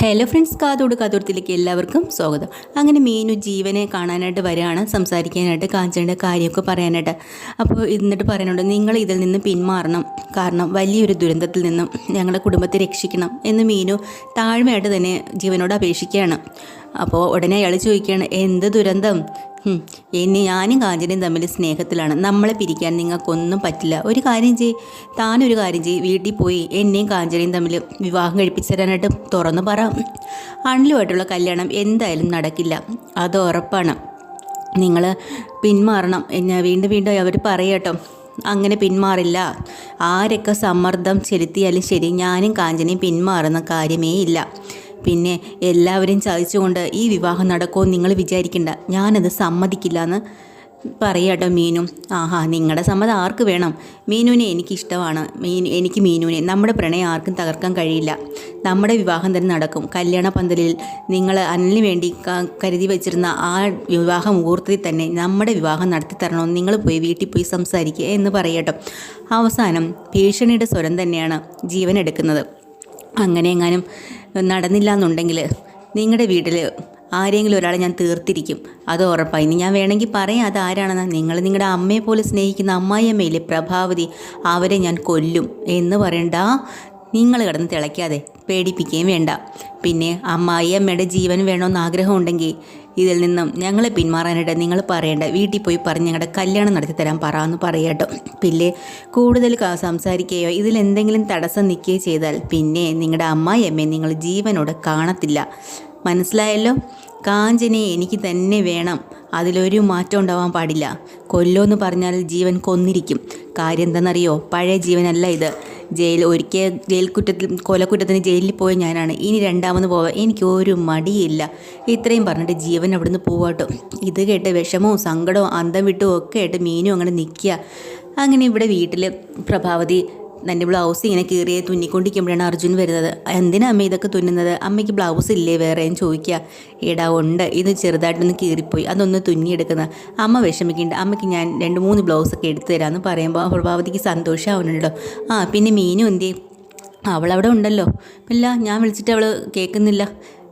Hello friends കാതോട് കാതോടത്തിലേക്ക് എല്ലാവർക്കും സ്വാഗതം. അങ്ങനെ മീനു ജീവനെ കാണാനായിട്ട് വരികയാണ് സംസാരിക്കാനായിട്ട് കാഞ്ചേന്റെ കാര്യമൊക്കെ പറയാനായിട്ട്. അപ്പോൾ എന്നിട്ട് പറയുന്നുണ്ട് നിങ്ങൾ ഇതിൽ നിന്ന് പിന്മാറണം. കാരണം വലിയൊരു ദുരന്തത്തിൽ നിന്നും ഞങ്ങളുടെ കുടുംബത്തെ രക്ഷിക്കണം. എന്ന് മീനു താഴ്മയായിട്ട് തന്നെ ജീവനോട് അപേക്ഷിക്കുകയാണ്. അപ്പോൾ ഉടനെ അയാൾ ചോദിക്കുകയാണ് എന്ത് ദുരന്തം? ഇനി ഞാനും കാഞ്ചനയും തമ്മിൽ സ്നേഹത്തിലാണ്. നമ്മളെ പിരിക്കാൻ നിങ്ങൾക്കൊന്നും പറ്റില്ല. ഒരു കാര്യം ചെയ് താനൊരു കാര്യം ചെയ് വീട്ടിൽ പോയി എന്നെയും കാഞ്ചനയും തമ്മിൽ വിവാഹം കഴിപ്പിച്ച് തരാനായിട്ട് തുറന്നു പറ. അണിലുമായിട്ടുള്ള കല്യാണം എന്തായാലും നടക്കില്ല. അത് ഉറപ്പാണ്. നിങ്ങൾ പിന്മാറണം. എന്നെ വീണ്ടും വീണ്ടും അവർ പറയട്ടോ അങ്ങനെ പിന്മാറില്ല. ആരൊക്കെ സമ്മർദ്ദം ചെലുത്തിയാലും ശരി ഞാനും കാഞ്ചനയും പിന്മാറുന്ന കാര്യമേ ഇല്ല. പിന്നെ എല്ലാവരും ചതിച്ചുകൊണ്ട് ഈ വിവാഹം നടക്കുമെന്ന് നിങ്ങൾ വിചാരിക്കണ്ട. ഞാനത് സമ്മതിക്കില്ല എന്ന് പറയാട്ടോ മീനു. ആഹാ നിങ്ങളുടെ സമ്മതം ആർക്ക് വേണം? മീനുവിനെ എനിക്കിഷ്ടമാണ്. മീൻ എനിക്ക് മീനുവിനെ. നമ്മുടെ പ്രണയം ആർക്കും തകർക്കാൻ കഴിയില്ല. നമ്മുടെ വിവാഹം തന്നെ നടക്കും. കല്യാണ പന്തലിൽ നിങ്ങൾ അന്നിന് വേണ്ടി കരുതി വെച്ചിരുന്ന ആ വിവാഹ മുഹൂർത്തത്തിൽ തന്നെ നമ്മുടെ വിവാഹം നടത്തി തരണമെന്ന് നിങ്ങൾ പോയി വീട്ടിൽ പോയി സംസാരിക്കുക എന്ന് പറയട്ടോ. അവസാനം ഭീഷണിയുടെ സ്വരം തന്നെയാണ് ജീവൻ എടുക്കുന്നത്. അങ്ങനെ എങ്ങാനും നടന്നില്ല എന്നുണ്ടെങ്കിൽ നിങ്ങളുടെ വീട്ടിൽ ആരെങ്കിലും ഒരാളെ ഞാൻ തീർത്തിരിക്കും. അത് ഉറപ്പായി. ഇനി ഞാൻ വേണമെങ്കിൽ പറയാം അത് ആരാണെന്ന്. നിങ്ങൾ നിങ്ങളുടെ അമ്മയെ പോലെ സ്നേഹിക്കുന്ന അമ്മായിയമ്മയിലെ പ്രഭാവതി അവരെ ഞാൻ കൊല്ലും എന്ന് പറയണ്ട. നിങ്ങൾ കിടന്ന് തിളയ്ക്കാതെ പേടിപ്പിക്കുകയും വേണ്ട. പിന്നെ അമ്മായിയമ്മയുടെ ജീവൻ വേണമെന്ന് ആഗ്രഹമുണ്ടെങ്കിൽ ഇതിൽ നിന്നും ഞങ്ങളെ പിന്മാറാനായിട്ട് നിങ്ങൾ പറയേണ്ട വീട്ടിൽ പോയി പറഞ്ഞ് ഞങ്ങളുടെ കല്യാണം നടത്തി തരാൻ പറ എന്ന് പറയാട്ടോ. പിന്നെ കൂടുതൽ സംസാരിക്കുകയോ ഇതിൽ എന്തെങ്കിലും തടസ്സം നിൽക്കുകയോ ചെയ്താൽ പിന്നെ നിങ്ങളുടെ അമ്മായിയമ്മയെ നിങ്ങൾ ജീവനോട് കാണത്തില്ല. മനസ്സിലായല്ലോ? കാഞ്ചനെ എനിക്ക് തന്നെ വേണം. അതിലൊരു മാറ്റം ഉണ്ടാവാൻ പാടില്ല. കൊല്ലോ എന്ന് പറഞ്ഞാൽ ജീവൻ കൊന്നിരിക്കും. കാര്യം എന്താണെന്നറിയോ? പഴയ ജീവനല്ല ഇത്. ജയിൽ ഒരിക്കൽ ജയിൽ കുറ്റത്തിൽ കൊലക്കുറ്റത്തിന് ജയിലിൽ പോയ ഞാനാണ്. ഇനി രണ്ടാമത് പോവാൻ എനിക്കൊരു മടിയില്ല. ഇത്രയും പറഞ്ഞിട്ട് ജീവൻ അവിടുന്ന് പോവാട്ടോ. ഇത് കേട്ട് വിഷമവും സങ്കടവും അന്തം വിട്ടും ഒക്കെ ആയിട്ട് മീനും അങ്ങനെ നിൽക്കുക അങ്ങനെ ഇവിടെ വീട്ടിൽ പ്രഭാവതി എന്റെ ബ്ലൗസ് ഇങ്ങനെ കീറിയെ തുന്നിക്കൊണ്ടിരിക്കുമ്പോഴാണ് അർജുൻ വരുന്നത്. എന്തിനാ അമ്മ ഇതൊക്കെ തുന്നുന്നത്? അമ്മയ്ക്ക് ബ്ലൗസ് ഇല്ലേ? വേറെയും ചോദിക്കുക എടാ ഉണ്ട്. ഇത് ചെറുതായിട്ടൊന്ന് കീറിപ്പോയി. അതൊന്ന് തുന്നിയെടുക്കുന്നത് അമ്മ വിഷമിക്കുന്നുണ്ട് അമ്മയ്ക്ക് ഞാൻ രണ്ട് മൂന്ന് ബ്ലൗസൊക്കെ എടുത്തു തരാമെന്ന് പറയുമ്പോൾ പ്രഭാവതിക്ക് സന്തോഷമാവുന്നുണ്ടോ ആ പിന്നെ മീനും എന്തേ അവളവിടെ ഉണ്ടല്ലോ. ഇല്ല ഞാൻ വിളിച്ചിട്ട് അവൾ കേൾക്കുന്നില്ല.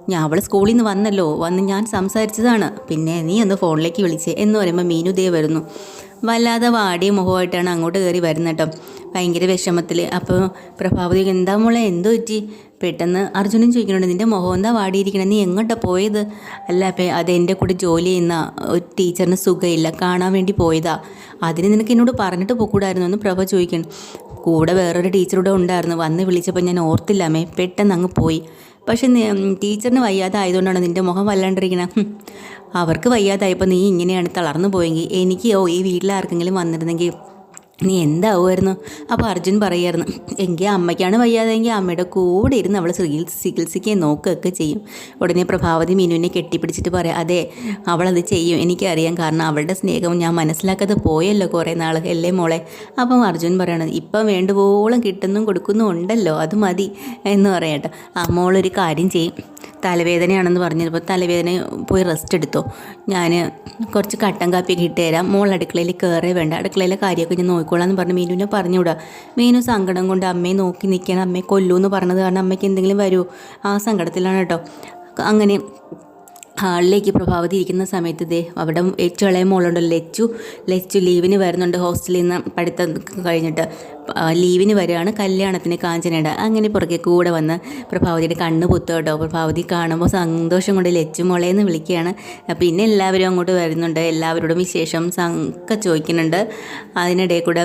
ഞാൻ അവൾ സ്കൂളിൽ നിന്ന് വന്നല്ലോ. വന്ന് ഞാൻ സംസാരിച്ചതാണ്. പിന്നെ നീ ഒന്ന് ഫോണിലേക്ക് വിളിച്ചേ. എന്ന് പറയുമ്പോൾ മീനു ദേ വരുന്നു. വല്ലാതെ വാടിയ മുഖമായിട്ടാണ് അങ്ങോട്ട് കയറി വരുന്നത് കേട്ടോ. ഭയങ്കര വിഷമത്തിൽ അപ്പോൾ പ്രഭാവതി എന്താ മോളെ എന്തോ പറ്റി? പെട്ടെന്ന് അർജുനൻ ചോദിക്കുന്നുണ്ട് നിന്റെ മുഖം എന്താ വാടിയിരിക്കണേ? നീ എങ്ങോട്ടാ പോയത്? അല്ല അപ്പം അത് എന്റെ കൂടെ ജോലി ചെയ്യുന്ന ഒരു ടീച്ചറിന് സുഖമില്ല കാണാൻ വേണ്ടി പോയതാ. അതിന് നിനക്ക് എന്നോട് പറഞ്ഞിട്ട് പോകൂടായിരുന്നു എന്ന് പ്രഭ ചോദിക്കണം കൂടെ വേറൊരു ടീച്ചറൂടെ ഉണ്ടായിരുന്നു. വന്ന് വിളിച്ചപ്പോൾ ഞാൻ ഓർത്തില്ലാമേ പെട്ടെന്ന് അങ്ങ് പോയി. പക്ഷേ ടീച്ചറിന് വയ്യാതെ ആയതുകൊണ്ടാണ് നിന്റെ മുഖം വല്ലാണ്ടിരിക്കണം. അവർക്ക് വയ്യാതായപ്പോൾ നീ ഇങ്ങനെയാണ് തളർന്നു പോയെങ്കിൽ എനിക്ക് ഓ ഈ വീട്ടിലാർക്കെങ്കിലും വന്നിരുന്നെങ്കിൽ നീ എന്താവുമായിരുന്നു? അപ്പോൾ അർജുൻ പറയായിരുന്നു എങ്കിൽ അമ്മയ്ക്കാണ് വയ്യാതെങ്കിൽ അമ്മയുടെ കൂടെ ഇരുന്ന് അവൾ ചികിത്സ ചികിത്സിക്കുകയും നോക്കുകയൊക്കെ ചെയ്യും. ഉടനെ പ്രഭാവതി മീനുവിനെ കെട്ടിപ്പിടിച്ചിട്ട് പറയാം അതെ അവളത് ചെയ്യും. എനിക്കറിയാം. കാരണം അവളുടെ സ്നേഹം ഞാൻ മനസ്സിലാക്കാതെ പോയല്ലോ കുറേ നാൾ അല്ലേ മോളെ? അപ്പം അർജുൻ പറയണത് ഇപ്പം വേണ്ടുവോളം കിട്ടുന്നും കൊടുക്കുന്നും ഉണ്ടല്ലോ അത് മതി. എന്ന് പറയട്ടെ ആ മോളൊരു കാര്യം ചെയ്യും. തലവേദനയാണെന്ന് പറഞ്ഞപ്പോൾ തലവേദന പോയി റെസ്റ്റ് എടുത്തോ. ഞാൻ കുറച്ച് കട്ടൻ കാപ്പിയൊക്കെ ഇട്ട് തരാം. മോൾ അടുക്കളയിൽ കയറേ വേണ്ട. അടുക്കളയിലെ കാര്യമൊക്കെ ഞാൻ നോക്കിക്കോളാം എന്ന് പറഞ്ഞ് മീനുവിനെ പറഞ്ഞുവിടാം മീനു സങ്കടം കൊണ്ട് അമ്മയെ നോക്കി നിൽക്കാൻ അമ്മയെ കൊല്ലൂ എന്ന് പറഞ്ഞത് കാരണം അമ്മയ്ക്ക് എന്തെങ്കിലും വരുമോ ആ സങ്കടത്തിലാണ് കേട്ടോ. അങ്ങനെ ഹാളിലേക്ക് പ്രഭാവതി ഇരിക്കുന്ന സമയത്ത് ദേ അവിടെ ഏറ്റവും ഇളയ മോളുണ്ടല്ലോ ലച്ചു. ലച്ചു ലീവിന് വരുന്നുണ്ട് ഹോസ്റ്റലിൽ നിന്ന് പഠിത്തം കഴിഞ്ഞിട്ട്. ലീവിന് വരികയാണ്. കല്യാണത്തിന് കാഞ്ചനയുടെ അങ്ങനെ പുറകെ കൂടെ വന്ന് പ്രഭാവതിയുടെ കണ്ണ് പുത്തു കേട്ടോ. പ്രഭാവതി കാണുമ്പോൾ സന്തോഷം കൊണ്ട് ലച്ചു മോളേന്ന് വിളിക്കുകയാണ്. പിന്നെ എല്ലാവരും അങ്ങോട്ട് വരുന്നുണ്ട്. എല്ലാവരോടും വിശേഷം സംഘ ചോദിക്കുന്നുണ്ട്. അതിനിടയിൽ കൂടെ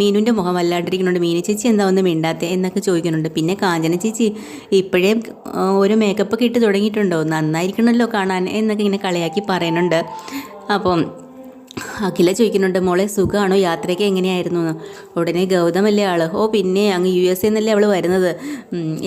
മീനുവിന്റെ മുഖം വല്ലാണ്ടിരിക്കുന്നുണ്ട്. മീനു ചേച്ചി എന്താ ഒന്ന് മിണ്ടാത്തെ എന്നൊക്കെ ചോദിക്കുന്നുണ്ട്. പിന്നെ കാഞ്ചന ചേച്ചി ഇപ്പോഴേ ഒരു മേക്കപ്പ് ഇട്ട് തുടങ്ങിയിട്ടുണ്ടോ? നന്നായിരിക്കണമല്ലോ കാണാൻ എന്നൊക്കെ ഇങ്ങനെ കളിയാക്കി പറയുന്നുണ്ട്. അപ്പം അഖില ചോദിക്കുന്നുണ്ട് മോളെ സുഖമാണോ യാത്രയ്ക്ക് എങ്ങനെയായിരുന്നു? ഉടനെ ഗൗതമല്ലേ ആൾ. ഓ പിന്നെ അങ്ങ് യു എസ് എന്നല്ലേ അവൾ വരുന്നത്?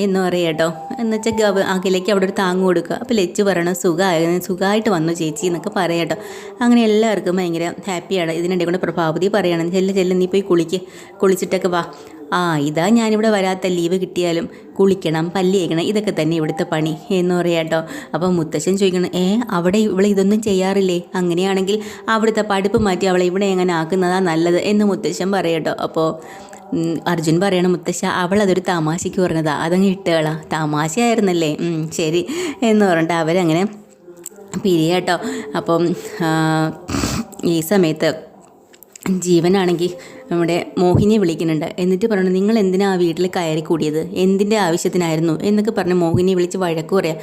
എന്ന് പറയാം കേട്ടോ. എന്ന് വെച്ചാൽ ഗവ അഖിലേക്ക് അവിടെ ഒരു താങ്ങ് കൊടുക്കുക. അപ്പോൾ ലച്ചു പറയണം സുഖമായി സുഖമായിട്ട് വന്നു ചേച്ചി എന്നൊക്കെ പറയാം കേട്ടോ. അങ്ങനെ എല്ലാവർക്കും ഭയങ്കര ഹാപ്പിയാണ്. ഇതിനിടെ കൊണ്ട് പ്രഭാവതി പറയണം ചെല്ല് ചെല്ല് നീ പോയി കുളിക്ക്. കുളിച്ചിട്ടൊക്കെ വാ. ആ ഇതാ ഞാനിവിടെ വരാത്ത ലീവ് കിട്ടിയാലും കുളിക്കണം പല്ല് തേക്കണം ഇതൊക്കെ തന്നെ ഇവിടുത്തെ പണി എന്ന് പറയാട്ടോ അപ്പോൾ മുത്തശ്ശൻ ചോദിക്കണം ഏ അവിടെ ഇവളെ ഇതൊന്നും ചെയ്യാറില്ലേ? അങ്ങനെയാണെങ്കിൽ അവിടുത്തെ പഠിപ്പ് മാറ്റി അവളെ ഇവിടെ എങ്ങനെ ആക്കുന്നതാ നല്ലത്? എന്ന് മുത്തശ്ശൻ പറയട്ടോ അപ്പോൾ അർജുൻ പറയണം മുത്തശ്ശ അവൾ അതൊരു തമാശയ്ക്ക് പറഞ്ഞതാ അതങ്ങ് ഇട്ടുകളാ. തമാശയായിരുന്നല്ലേ? ശരി എന്ന് പറഞ്ഞിട്ട് അവരങ്ങനെ പിരിയാട്ടോ അപ്പം ഈ സമയത്ത് ജീവനാണെങ്കിൽ നമ്മുടെ മോഹിനിയെ വിളിക്കുന്നുണ്ട്. എന്നിട്ട് പറഞ്ഞു നിങ്ങൾ എന്തിനാ ആ വീട്ടിൽ കയറി കൂടിയത് എന്തിന്റെ ആവശ്യത്തിനായിരുന്നു? എന്നൊക്കെ പറഞ്ഞ് മോഹിനിയെ വിളിച്ച് വഴക്ക് പറയാം.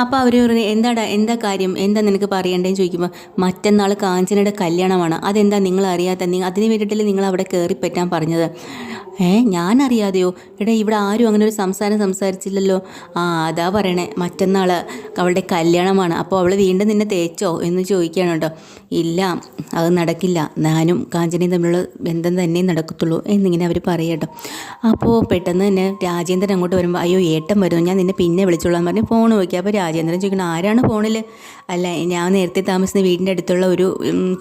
അപ്പോൾ അവർ പറഞ്ഞു എന്താടാ എന്താ കാര്യം? എന്താ നിനക്ക് പറയേണ്ടതെന്ന് ചോദിക്കുമ്പോൾ മറ്റന്നാൾ കാഞ്ചനയുടെ കല്യാണമാണ്. അതെന്താ നിങ്ങൾ അറിയാത്ത അതിന് വേണ്ടിയിട്ടല്ലേ നിങ്ങൾ അവിടെ കയറി പറ്റാൻ പറഞ്ഞത്? ഏ ഞാൻ അറിയാതെയോ എടാ ഇവിടെ ആരും അങ്ങനെ ഒരു സംസാരം സംസാരിച്ചില്ലല്ലോ. ആ അതാ പറയണേ മറ്റന്നാൾ അവളുടെ കല്യാണമാണ്. അപ്പോൾ അവൾ വീണ്ടും നിന്നെ തേച്ചോ എന്ന് ചോദിക്കുകയാണ് കേട്ടോ ഇല്ല അത് നടക്കില്ല. ഞാനും കാഞ്ചനയും തമ്മിലുള്ള ബന്ധം തന്നെ നടക്കത്തുള്ളൂ എന്നിങ്ങനെ അവർ പറയട്ടോ. അപ്പോൾ പെട്ടെന്ന് തന്നെ രാജേന്ദ്രൻ അങ്ങോട്ട് വരുമ്പോൾ അയ്യോ ഏട്ടൻ വരുന്നു ഞാൻ നിന്നെ പിന്നെ വിളിച്ചോളാം പറഞ്ഞ് ഫോൺ നോക്കി. അപ്പോൾ രാജേന്ദ്രൻ ചോദിക്കണം ആരാണ് ഫോണിൽ അല്ല ഞാൻ നേരത്തെ താമസിക്കുന്ന വീടിന്റെ അടുത്തുള്ള ഒരു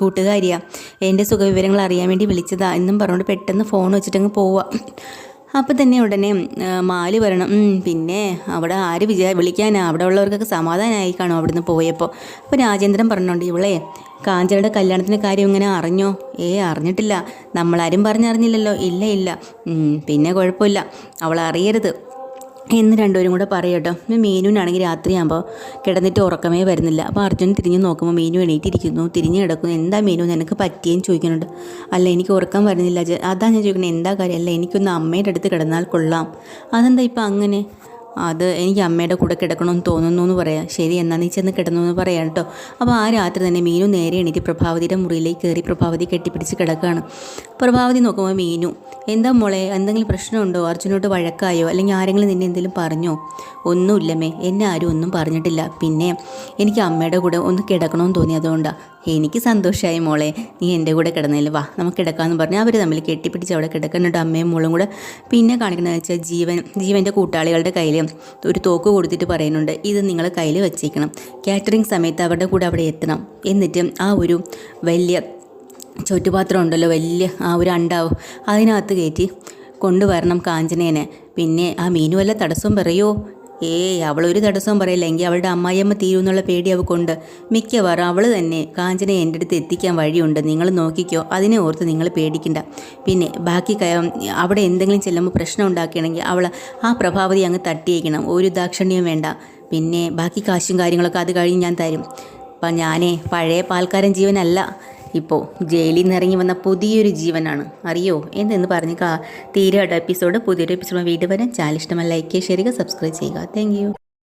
കൂട്ടുകാരിയാണ് എന്റെ സുഖവിവരങ്ങൾ അറിയാൻ വേണ്ടി വിളിച്ചതാ. എന്നും പറഞ്ഞുകൊണ്ട് പെട്ടെന്ന് ഫോൺ വെച്ചിട്ടങ്ങ് പോവുക അപ്പോൾ തന്നെ ഉടനെ മാൽ പറയണം പിന്നെ അവിടെ ആര് വിചാ വിളിക്കാനാ? അവിടെ ഉള്ളവർക്കൊക്കെ സമാധാനമായി കാണും അവിടുന്ന് പോയപ്പോൾ അപ്പോൾ രാജേന്ദ്രൻ പറഞ്ഞുകൊണ്ട് ഇവളെ കാഞ്ചനയുടെ കല്യാണത്തിന്റെ കാര്യം ഇങ്ങനെ അറിഞ്ഞോ? ഏ അറിഞ്ഞിട്ടില്ല. നമ്മളാരും പറഞ്ഞറിഞ്ഞില്ലല്ലോ. ഇല്ല ഇല്ല. പിന്നെ കുഴപ്പമില്ല. അവൾ അറിയരുത്. എന്ന് രണ്ടുപേരും കൂടെ പറയട്ടോ പിന്നെ മീനുവിനാണെങ്കിൽ രാത്രിയാകുമ്പോൾ കിടന്നിട്ട് ഉറക്കമേ വരുന്നില്ല. അപ്പോൾ അർജുൻ തിരിഞ്ഞ് നോക്കുമ്പോൾ മീനു എണീറ്റിരിക്കുന്നു. തിരിഞ്ഞ് കിടക്കുന്നു. എന്താ മീനു നിനക്ക് പറ്റിയെന്ന് ചോദിക്കുന്നുണ്ട്. അല്ല എനിക്ക് ഉറക്കം വരുന്നില്ല. അതാ ഞാൻ ചോദിക്കുന്നത് എന്താ കാര്യം? അല്ല എനിക്കൊന്ന് അമ്മയുടെ അടുത്ത് കിടന്നാൽ കൊള്ളാം. അതെന്താ ഇപ്പം അങ്ങനെ? അത് എനിക്ക് അമ്മയുടെ കൂടെ കിടക്കണമെന്ന് തോന്നുന്നു എന്ന് പറയാം. ശരി എന്നാൽ നീ ചെന്ന് കിടന്നു എന്ന് പറയാം കേട്ടോ. അപ്പോൾ ആ രാത്രി തന്നെ മീനു നേരെ എണീറ്റ് പ്രഭാവതിയുടെ മുറിയിലേക്ക് കയറി പ്രഭാവതി കെട്ടിപ്പിടിച്ച് കിടക്കുകയാണ് പ്രഭാവതി നോക്കുമ്പോൾ മീനു എന്താ മോളെ? എന്തെങ്കിലും പ്രശ്നമുണ്ടോ? അർജുനോട്ട് വഴക്കായോ? അല്ലെങ്കിൽ ആരെങ്കിലും നിന്നെ എന്തെങ്കിലും പറഞ്ഞോ? ഒന്നുമില്ലമ്മേ എന്നെ ആരും ഒന്നും പറഞ്ഞിട്ടില്ല. പിന്നെ എനിക്ക് അമ്മയുടെ കൂടെ ഒന്ന് കിടക്കണമെന്ന് തോന്നി അതുകൊണ്ടാണ് എനിക്ക് സന്തോഷമായി മോളെ. നീ എന്റെ കൂടെ കിടന്നതിൽ വാ. നമുക്ക് കിടക്കാമെന്ന് പറഞ്ഞ് അവർ തമ്മിൽ കെട്ടിപ്പിടിച്ച് അവിടെ കിടക്കുന്നുണ്ട് അമ്മയും മോളും കൂടെ. പിന്നെ കാണിക്കുന്നത് വെച്ചാൽ ജീവൻ ജീവന്റെ കൂട്ടാളികളുടെ കയ്യിൽ ഒരു തോക്ക് കൊടുത്തിട്ട് പറയുന്നുണ്ട് ഇത് നിങ്ങൾ കയ്യിൽ വെച്ചേക്കണം. കാറ്ററിംഗ് സമയത്ത് അവരുടെ കൂടെ അവിടെ എത്തണം. എന്നിട്ട് ആ ഒരു വലിയ ചുറ്റുപാത്രം ഉണ്ടല്ലോ വലിയ ആ ഒരു അണ്ടാവും അതിനകത്ത് കയറ്റി കൊണ്ടുവരണം കാഞ്ചനേനെ. പിന്നെ ആ മീനു വല്ല തടസ്സവും പറയോ? ഏയ് ഒരു തടസ്സവും പറയില്ല. എങ്കിൽ അവളുടെ അമ്മായിയമ്മ തീരുമെന്നുള്ള പേടി അവൾക്കുണ്ട് മിക്കവാറും അവൾ തന്നെ കാഞ്ചനെ എന്റെ അടുത്ത് എത്തിക്കാൻ വഴിയുണ്ട്. നിങ്ങൾ നോക്കിക്കോ. അതിനെ ഓർത്ത് നിങ്ങൾ പേടിക്കണ്ട. പിന്നെ ബാക്കി അവിടെ എന്തെങ്കിലും ചെല്ലുമ്പോൾ പ്രശ്നം ഉണ്ടാക്കുകയാണെങ്കിൽ അവൾ ആ പ്രഭാവതി അങ്ങ് തട്ടിയേക്കണം. ഒരു ദാക്ഷിണ്യവും വേണ്ട. പിന്നെ ബാക്കി കാശും കാര്യങ്ങളൊക്കെ അത് കഴിഞ്ഞ് ഞാൻ തരും. അപ്പം ഞാനേ പഴയ പാൽക്കാരൻ ജീവനല്ല. ഇപ്പോൾ ജയിലിൽ നിന്ന് ഇറങ്ങി വന്ന പുതിയൊരു ജീവനാണ്. അറിയോ? എന്തെന്ന് പറഞ്ഞ് തീരെ എപ്പിസോഡ് പുതിയൊരു എപ്പിസോഡ് വീണ്ടും വരാൻ ചാനൽ ഇഷ്ടമല്ല ലൈക്ക് ചെയ്യുക സബ്സ്ക്രൈബ് ചെയ്യുക താങ്ക്